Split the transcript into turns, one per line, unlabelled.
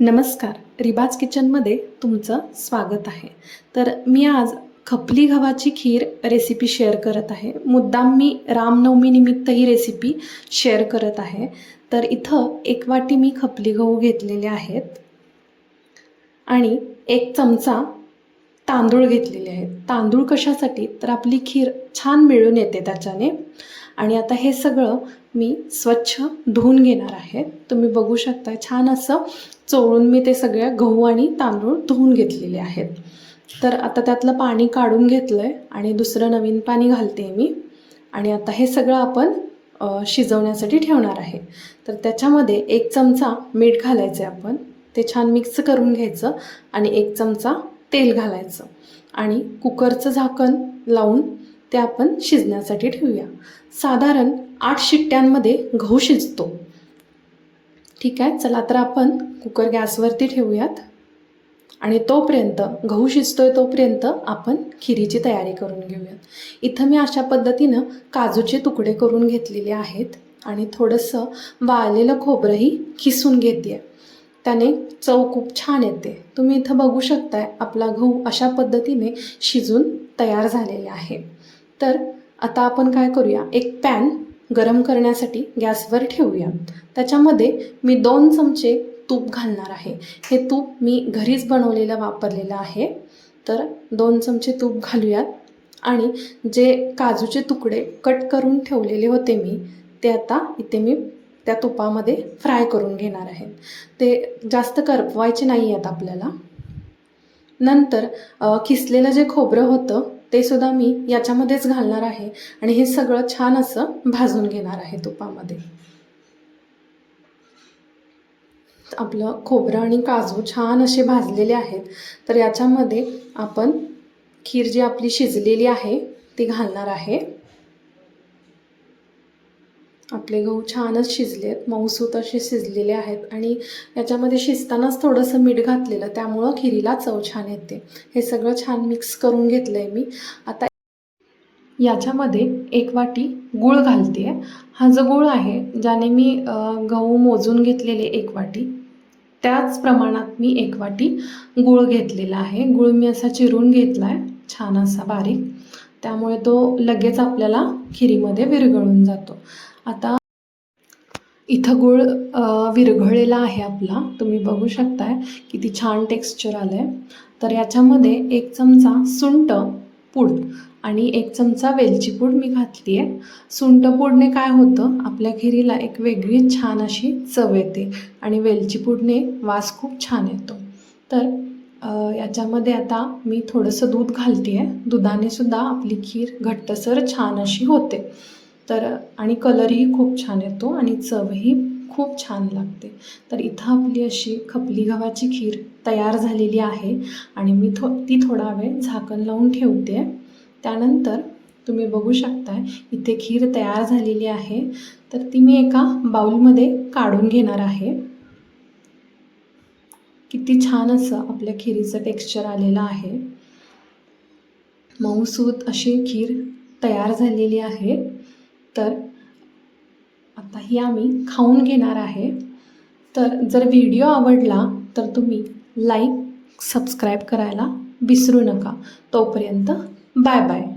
नमस्कार. रिबाज किचनमध्ये तुमचं स्वागत आहे. तर मी आज खपली गव्हाची खीर रेसिपी शेअर करत आहे. मुद्दाम मी रामनवमीनिमित्त ही रेसिपी शेअर करत आहे. तर इथं एक वाटी मी खपली गहू घेतलेले आहेत. आणि एक चमचा तांदूळ घेतलेले आहेत. तांदूळ कशासाठी? तर आपली खीर छान मिळून येते त्याच्याने. आणि आता हे सगळं मी स्वच्छ धुवून घेणार आहे. तुम्ही बघू शकता छान असं चोळून मी ते सगळ्या गहू आणि तांदूळ धुवून घेतलेले आहेत. तर आता त्यातलं पाणी काढून घेतलं आहे आणि दुसरं नवीन पाणी घालते मी. आणि आता हे सगळं आपण शिजवण्यासाठी ठेवणार आहे. तर त्याच्यामध्ये एक चमचा मीठ घालायचं आहे आपण. ते छान मिक्स करून घ्यायचं आणि एक चमचा तेल घालायचं आणि कुकरचं झाकण लावून ते आपण शिजण्यासाठी ठेवूया. साधारण आठ शिट्ट्यांमध्ये गहू शिजतो. ठीक आहे चला तर आपण कुकर गॅसवरती ठेवूयात. आणि तोपर्यंत गहू शिजतोय तोपर्यंत आपण खिरीची तयारी करून घेऊयात. इथं मी अशा पद्धतीनं काजूचे तुकडे करून घेतलेले आहेत आणि थोडंसं वाळलेलं खोबरंही खिसून घेते आहे त्याने चव खूप छान येते. तुम्ही इथं बघू शकताय आपला गहू अशा पद्धतीने शिजून तयार झालेला आहे. तर आता आपण काय करूया? एक पॅन गरम करण्यासाठी गॅसवर ठेवूया. त्याच्यामध्ये मी दोन चमचे तूप घालणार आहे. हे तूप मी घरीच बनवलेलं वापरलेलं आहे. तर दोन चमचे तूप घालूयात. आणि जे काजूचे तुकडे कट करून ठेवलेले होते मी ते आता इथे मी त्या तुपामध्ये फ्राय करून घेणार आहे ते जास्त करपवायचे नाही आहेत आपल्याला. नंतर खिसलेलं किसलेलं जे खोबरं होतं ते सुद्धा मी याच्यामध्येच घालणार आहे आणि हे सगळं छान असं भाजून घेणार आहे तुपामध्ये. आपलं खोबरं आणि काजू छान असे भाजलेले आहेत. तर याच्यामध्ये आपण खीर जी आपली शिजलेली आहे ती घालणार आहे. आपले गहू छानच शिजले आहेत मऊसूत असे शिजलेले आहेत आणि याच्यामध्ये शिजतानाच थोडंसं मीठ घातलेलं त्यामुळं खिरीला चव छान येते. हे सगळं छान मिक्स करून घेतलं आहे मी. आता याच्यामध्ये एक वाटी गूळ घालते आहे हा जो गूळ आहे ज्याने मी गहू मोजून घेतलेले एक वाटी त्याच प्रमाणात मी एक वाटी गूळ घेतलेला आहे. गूळ मी असा चिरून घेतला आहे छान असा बारीक. त्यामुळे तो लगेच आपल्याला खिरीमध्ये विरघळून जातो. आता इथं गूळ विरघळलेला आहे आपला. तुम्ही बघू शकताय किती छान टेक्स्चर आलं आहे तर याच्यामध्ये एक चमचा सुंट पूड आणि एक चमचा वेलची पूड मी घातली आहे सुंट पूडने काय होतं? आपल्या खिरीला एक वेगळी छान अशी चव येते आणि वेलची पूडने वास खूप छान येतो. तर याच्यामध्ये आता मी थोडंसं दूध घालते आहे दुधाने सुद्धा आपली खीर घट्टसर छान अशी होते. तर आणि कलरही खूप छान येतो आणि चवही खूप छान लागते. तर इथं आपली अशी खपली गव्हाची खीर तयार झालेली आहे आणि मी थो ती थोडा वेळ झाकण लावून ठेवते. त्यानंतर तुम्ही बघू शकताय इथे खीर तयार झालेली आहे. तर ती मी एका बाउलमध्ये काढून घेणार आहे. किती छान असं आपल्या खिरीचं टेक्स्चर आलेलं आहे. मऊसूत अशी खीर तयार झालेली आहे. तर आता ही आम्ही खाऊन घेणार आहे. तर जर व्हिडिओ आवडला तर तुम्ही लाईक सबस्क्राईब करायला विसरू नका. तोपर्यंत बाय बाय